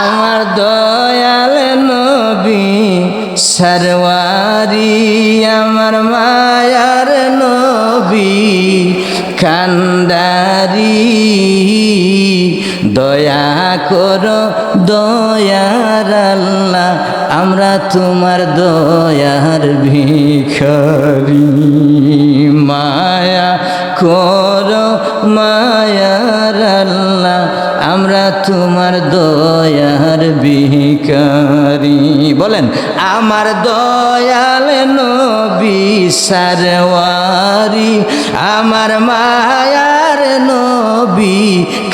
আমার দয়াল নবী, সরওয়ারি আমার মায়ার নবী কান্দারি দয়া করো, দয়ার আল্লাহ, আমরা তোমার দয়ার ভিখারি। আমরা তোমার দয়ার ভিখারি। বলেন, আমার দয়াল নবী সারওয়ারি, আমার মায়ার নবী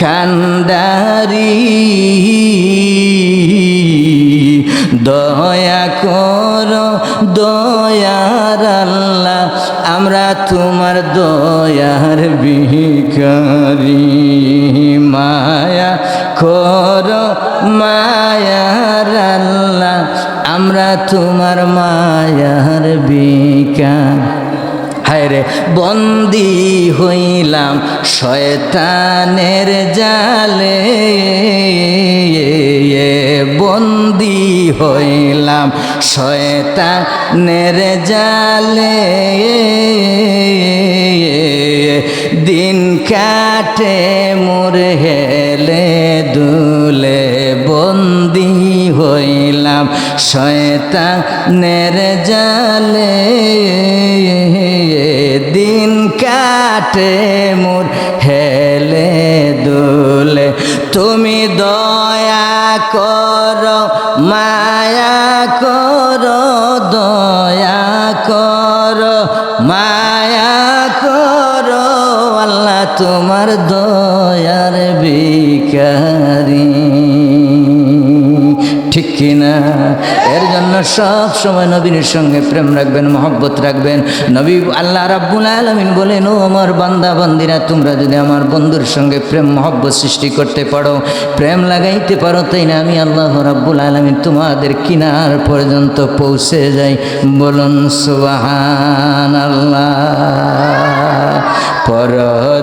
কান্দারি দয়া কর, দয়ার আল্লাহ, আমরা তোমার দয়ার ভিখারি। মায়া করো মায়ার আল্লাহ, আমরা তোমার মায়ার বিকার। হায়রে বন্দি হইলাম শয়তানের জালে, বন্দি হইলাম শয়তানের জালে। দিন কাটে মোর হেলে বন্দি হইলাম, শয়তানের জালে। দিন কাটে মোর হেলে দুলে। তুমি দয়া কর, মায়া কর, দয়া কর, মায়া কর। আল্লাহ তোমার দয়ার বিকারি কিনা? এর জন্য সব সময় নবীর সঙ্গে প্রেম রাখবেন, মহব্বত রাখবেন। নবী আল্লাহ রাব্বুল আলমিন বলেন, ও আমার বান্দা, বান্দিরা, তোমরা যদি আমার বন্ধুর সঙ্গে প্রেম, মহব্বত সৃষ্টি করতে পারো, প্রেম লাগাইতে পারো, তাই না আমি আল্লাহ রাব্বুল আলমিন তোমাদের কিনার পর্যন্ত পৌঁছে যাই। বলুন সুবাহান আল্লাহ পর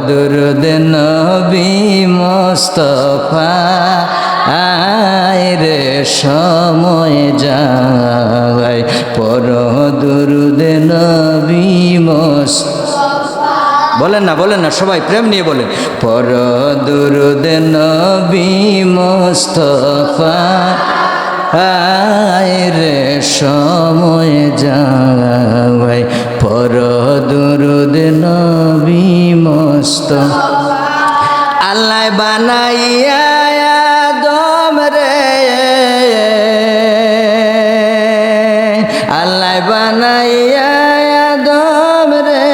দুরুদ নবী সময় যায় পর দুরুদ নবী মোস্ত বলেন না বলেন না, সবাই প্রেম নিয়ে বলেন। পর দুরুদ নবী রে সময় যায় পর দুরুদ নবী মোস্তফা। আল্লাহ বানাইয়া রে। আল্লাহ বানাইয়া দম রে।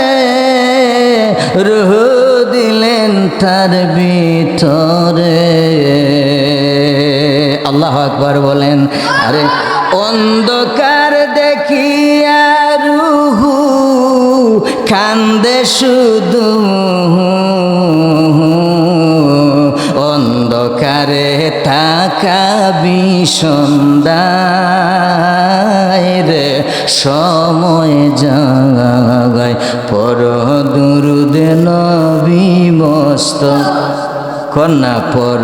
রুহ দিলেন তার ভিতরে। আল্লাহ আকবার বলেন, আরে অন্ধকার দেখিয়া রুহু কান্দে শুধু। থাকা বিষন্দায় রে সময় জাগায় পর দুরুদ নবী মস্ত কন্যা পর